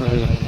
പറയുക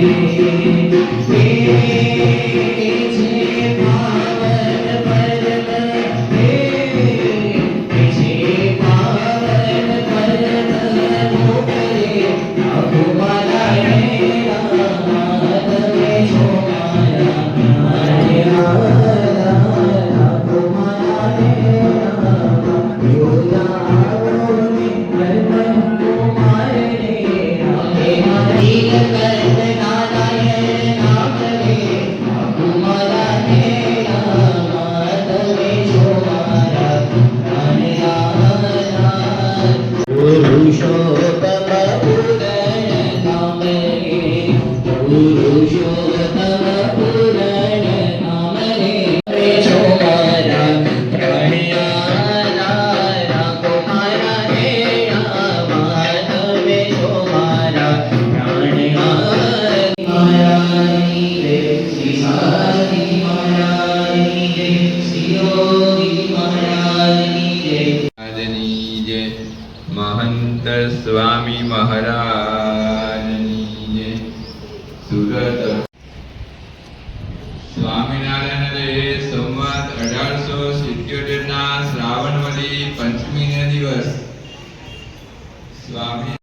you. સંત સ્વામી મહારાજની સુરત સ્વામિનારાયણ દેહ સંવત અઢારસો સિત્યોતેર ના શ્રાવણ શ્રાવણવલી પંચમી દિવસ સ્વામી